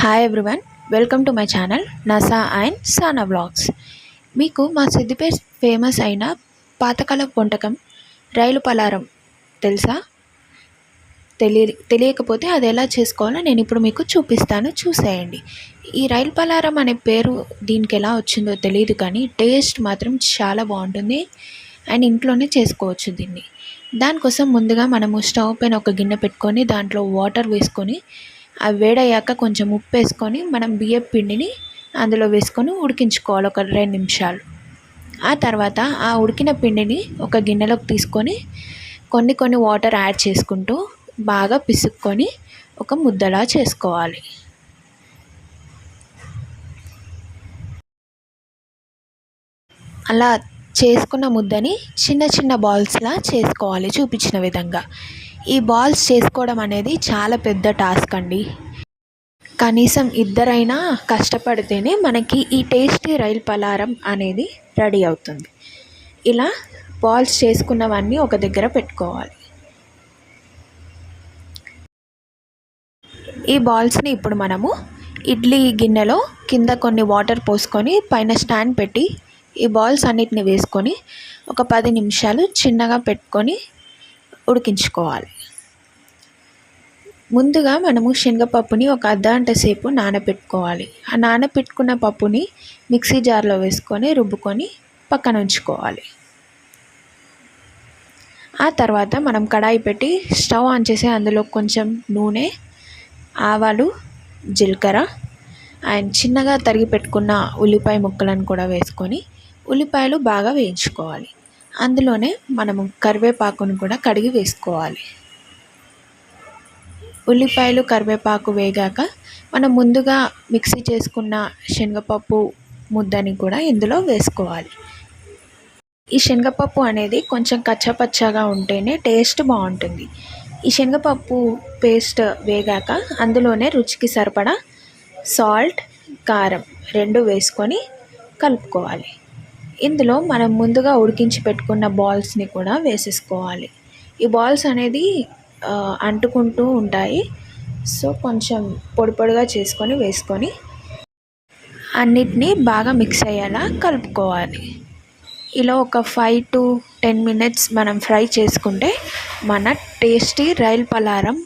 Hi everyone welcome to my channel Nasa and Sana blogs మీకు మా Siddipet famous అయిన పాతకాల వంటకం రైలు పలారం తెలుసా? తెలియ తెలియకపోతే అది ఎలా చేసుకోవాలో నేను ఇప్పుడు మీకు చూపిస్తాను చూసేయండి. ఈ రైలు పలారం అనే పేరు దీనికి ఎలా వచ్చిందో తెలియదు కానీ టేస్ట్ మాత్రం చాలా బాగుంటుంది అండ్ ఇంట్లోనే చేసుకోవచ్చు దీన్ని. దానికోసం ముందుగా మనము స్టవ్ పైన ఒక గిన్నె పెట్టుకొని దాంట్లో వాటర్ వేసుకొని అవి వేడయ్యాక కొంచెం ఉప్పు వేసుకొని మనం బియ్యం పిండిని అందులో వేసుకొని ఉడికించుకోవాలి ఒక రెండు నిమిషాలు. ఆ తర్వాత ఆ ఉడికిన పిండిని ఒక గిన్నెలోకి తీసుకొని కొన్ని కొన్ని వాటర్ యాడ్ చేసుకుంటూ బాగా పిసుక్కొని ఒక ముద్దలా చేసుకోవాలి. అలా చేసుకున్న ముద్దని చిన్న చిన్న బాల్స్లా చేసుకోవాలి చూపించిన విధంగా. ఈ బాల్స్ చేసుకోవడం అనేది చాలా పెద్ద టాస్క్ అండి. కనీసం ఇద్దరైనా కష్టపడితేనే మనకి ఈ టేస్టీ రైల్ పలారం అనేది రెడీ అవుతుంది. ఇలా బాల్స్ చేసుకున్నవన్నీ ఒక దగ్గర పెట్టుకోవాలి. ఈ బాల్స్ని ఇప్పుడు మనము ఇడ్లీ గిన్నెలో కింద కొన్ని వాటర్ పోసుకొని పైన స్టాండ్ పెట్టి ఈ బాల్స్ అన్నిటిని వేసుకొని ఒక పది నిమిషాలు చిన్నగా పెట్టుకొని ఉడికించుకోవాలి. ముందుగా మనము శనగపప్పుని ఒక అర్ధగంట సేపు నానబెట్టుకోవాలి. ఆ నానబెట్టుకున్న పప్పుని మిక్సీ జార్లో వేసుకొని రుబ్బుకొని పక్కన ఉంచుకోవాలి. ఆ తర్వాత మనం కడాయి పెట్టి స్టవ్ ఆన్ చేసి అందులో కొంచెం నూనె ఆవాలు జీలకర్ర అండ్ చిన్నగా తరిగి పెట్టుకున్న ఉల్లిపాయ ముక్కలను కూడా వేసుకొని ఉల్లిపాయలు బాగా వేయించుకోవాలి. అందులోనే మనము కరివేపాకును కూడా కడిగి వేసుకోవాలి. ఉల్లిపాయలు కరివేపాకు వేగాక మనం ముందుగా మిక్సీ చేసుకున్న శనగపప్పు ముద్దని కూడా ఇందులో వేసుకోవాలి. ఈ శనగపప్పు అనేది కొంచెం కచ్చపచ్చగా ఉంటేనే టేస్ట్ బాగుంటుంది. ఈ శనగపప్పు పేస్ట్ వేగాక అందులోనే రుచికి సరిపడా సాల్ట్ కారం రెండు వేసుకొని కలుపుకోవాలి. ఇందులో మనం ముందుగా ఉడికించి పెట్టుకున్న బాల్స్ని కూడా వేసేసుకోవాలి. ఈ బాల్స్ అనేది అంటుకుంటూ ఉంటాయి. సో కొంచెం పొడి పొడిగా చేసుకొని వేసుకొని అన్నిటినీ బాగా మిక్స్ అయ్యేలా కలుపుకోవాలి. ఇలా ఒక ఫైవ్ టు టెన్ మినిట్స్ మనం ఫ్రై చేసుకుంటే మన టేస్టీ రైల్ పలారం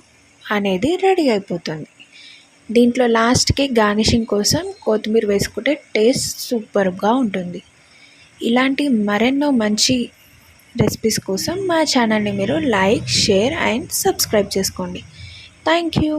అనేది రెడీ అయిపోతుంది. దీంట్లో లాస్ట్కి గార్నిషింగ్ కోసం కొత్తిమీర వేసుకుంటే టేస్ట్ సూపర్గా ఉంటుంది. ఇలాంటి మరెన్నో మంచి రెసిపీస్ కోసం మా ఛానల్ని మీరు లైక్ షేర్ అండ్ సబ్స్క్రైబ్ చేసుకోండి. Thank you